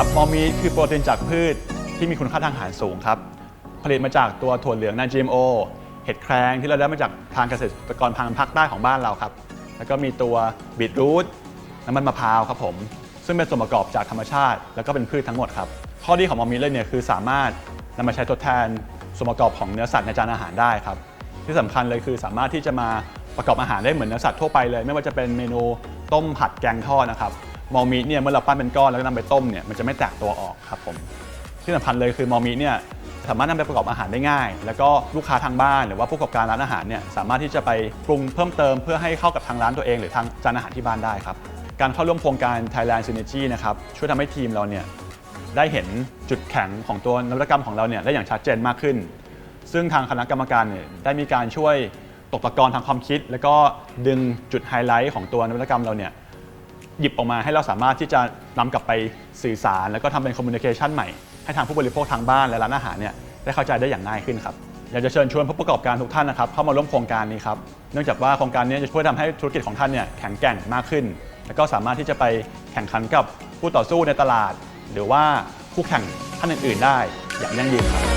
ครับมอมีคือโปรตีนจากพืชที่มีคุณค่าทางอาหารสูงครับผลิตมาจากตัวถั่วเหลืองน GMO เห็ดแครงที่เราได้มาจากทางเกษตรกรทางภาคใต้ของบ้านเราครับ แล้วก็มีตัวบีทรูทน้ำมันมะพร้าวครับผม ซึ่งเป็นส่วนประกอบจากธรรมชาติ แล้วก็เป็นพืชทั้งหมดครับ ข้อดีของมอมีเลยเนี่ยคือสามารถนำมาใช้ทดแทนส่วนประกอบของเนื้อสัตว์ในจานอาหารได้ครับ ที่สำคัญเลยคือสามารถที่จะมาประกอบอาหารได้เหมือนเนื้อสัตว์ทั่วไปเลย ไม่ว่าจะเป็นเมนูต้มผัดแกงทอดนะครับ มอมีเนี่ยเมื่อเราปั้นเป็นก้อนแล้วก็นำไปต้มเนี่ยมันจะไม่แตกตัวออกครับผมที่สำคัญเลยคือมอมิเนี่ยสามารถนำไปประกอบอาหารได้ง่าย แล้วก็ลูกค้าทางบ้านหรือว่าผู้ประกอบการร้านอาหารเนี่ยสามารถที่จะไปปรุงเพิ่มเติมเพื่อให้เข้ากับทางร้านตัวเองหรือทางจานอาหารที่บ้านได้ครับการเข้าร่วมโครงการ Thailand Synergy นะครับช่วยทำให้ทีมเราเนี่ยได้เห็นจุดแข็งของตัวนวัตกรรมของเราเนี่ยได้อย่างชัดเจนมากขึ้น ซึ่งทางคณะกรรมการเนี่ยได้มีการช่วยตกตะกอนทางความคิด แล้วก็ดึงจุดไฮไลท์ของตัวนวัตกรรมเราเนี่ย หยิบออกมาให้เราสามารถที่จะนำกลับไปสื่อสาร แล้วก็ทำเป็นคอมมิวนิเคชันใหม่ ให้ทางผู้บริโภคทางบ้านและร้านอาหารเนี่ยได้เข้าใจได้อย่างง่ายขึ้นครับอยากจะเชิญชวนผู้ประกอบการทุกท่านนะครับเข้ามาร่วมโครงการนี้ครับเนื่องจากว่าโครงการนี้จะช่วยทำให้ธุรกิจของท่านเนี่ยแข็งแกร่งมากขึ้น แล้วก็สามารถที่จะไปแข่งขันกับผู้ต่อสู้ในตลาด หรือว่าคู่แข่งท่านอื่น ๆ ได้อย่างยั่งยืนครับ